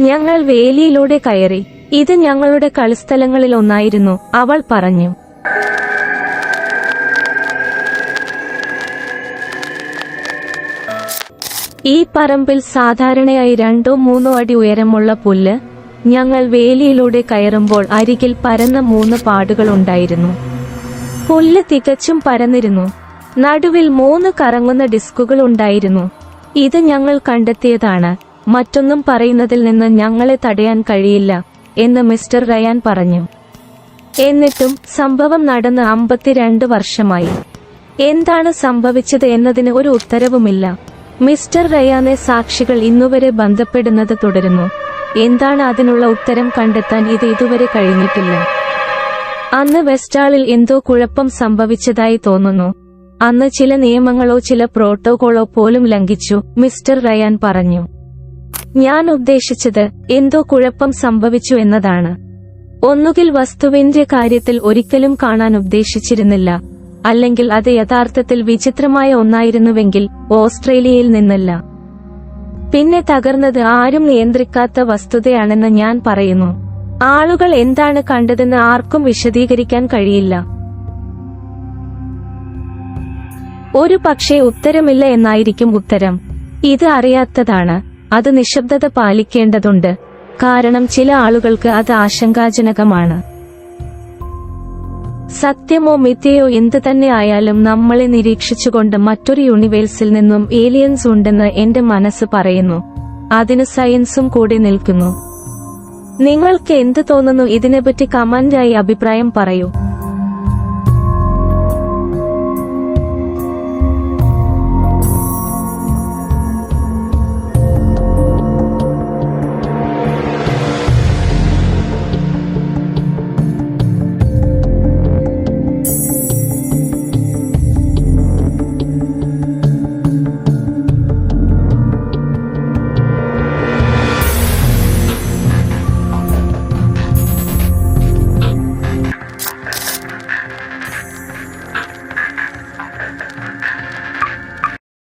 ഞങ്ങൾ വേലിയിലൂടെ കയറി. ഇത് ഞങ്ങളുടെ കളിസ്ഥലങ്ങളിൽ ഒന്നായിരുന്നു. അവൾ പറഞ്ഞു. ഈ പറമ്പിൽ സാധാരണയായി രണ്ടോ മൂന്നോ അടി ഉയരമുള്ള പുല്ല് ഞങ്ങൾ വേലിയിലൂടെ കയറുമ്പോൾ അരികിൽ പരന്ന മൂന്ന് പാടുകളുണ്ടായിരുന്നു പുല്ല് തികച്ചും പരന്നിരുന്നു. നടുവിൽ മൂന്ന് കറങ്ങുന്ന ഡിസ്കുകൾ ഉണ്ടായിരുന്നു. ഇത് ഞങ്ങൾ കണ്ടെത്തിയതാണ്. മറ്റൊന്നും പറയുന്നതിൽ നിന്ന് ഞങ്ങളെ തടയാൻ കഴിയില്ല എന്ന് മിസ്റ്റർ റയാൻ പറഞ്ഞു. എന്നിട്ടും സംഭവം നടന്ന് അമ്പത്തിരണ്ട് വർഷമായി. എന്താണ് സംഭവിച്ചത് എന്നതിന് ഒരു ഉത്തരവുമില്ല. മിസ്റ്റർ റയാനെ സാക്ഷികൾ ഇന്നുവരെ ബന്ധപ്പെടുന്നത് തുടരുന്നു. എന്താണ് അതിനുള്ള ഉത്തരം കണ്ടെത്താൻ ഇത് ഇതുവരെ കഴിഞ്ഞിട്ടില്ല. അന്ന് വെസ്റ്റാളിൽ എന്തോ കുഴപ്പം സംഭവിച്ചതായി തോന്നുന്നു. അന്ന് ചില നിയമങ്ങളോ ചില പ്രോട്ടോകോളോ പോലും ലംഘിച്ചു മിസ്റ്റർ റയാൻ പറഞ്ഞു. ഞാൻ ഉദ്ദേശിച്ചത് എന്തോ കുഴപ്പം സംഭവിച്ചു എന്നതാണ്. ഒന്നുകിൽ വസ്തുവിന്റെ കാര്യത്തിൽ ഒരിക്കലും കാണാൻ ഉദ്ദേശിച്ചിരുന്നില്ല അല്ലെങ്കിൽ അത് യഥാർത്ഥത്തിൽ വിചിത്രമായ ഒന്നായിരുന്നുവെങ്കിൽ ഓസ്ട്രേലിയയിൽ നിന്നല്ല. പിന്നെ തകർന്നത് ആരും നിയന്ത്രിക്കാത്ത വസ്തുതയാണെന്ന് ഞാൻ പറയുന്നു. ആളുകൾ എന്താണ് കണ്ടതെന്ന് ആർക്കും വിശദീകരിക്കാൻ കഴിയില്ല. ഒരു പക്ഷേ ഉത്തരമില്ല എന്നായിരിക്കും ഉത്തരം. ഇത് അറിയാത്തതാണ്. അത് നിശബ്ദത പാലിക്കേണ്ടതുണ്ട്. കാരണം ചില ആളുകൾക്ക് അത് ആശങ്കാജനകമാണ്. സത്യമോ മിഥ്യയോ എന്ത് തന്നെ ആയാലും നമ്മളെ നിരീക്ഷിച്ചുകൊണ്ട് മറ്റൊരു യൂണിവേഴ്സിൽ നിന്നും ഏലിയൻസ് ഉണ്ടെന്ന് എന്റെ മനസ്സ് പറയുന്നു. അതിന് സയൻസും കൂടി നിൽക്കുന്നു. നിങ്ങൾക്ക് എന്ത് തോന്നുന്നു ഇതിനെപ്പറ്റി കമന്റായി അഭിപ്രായം പറയൂ.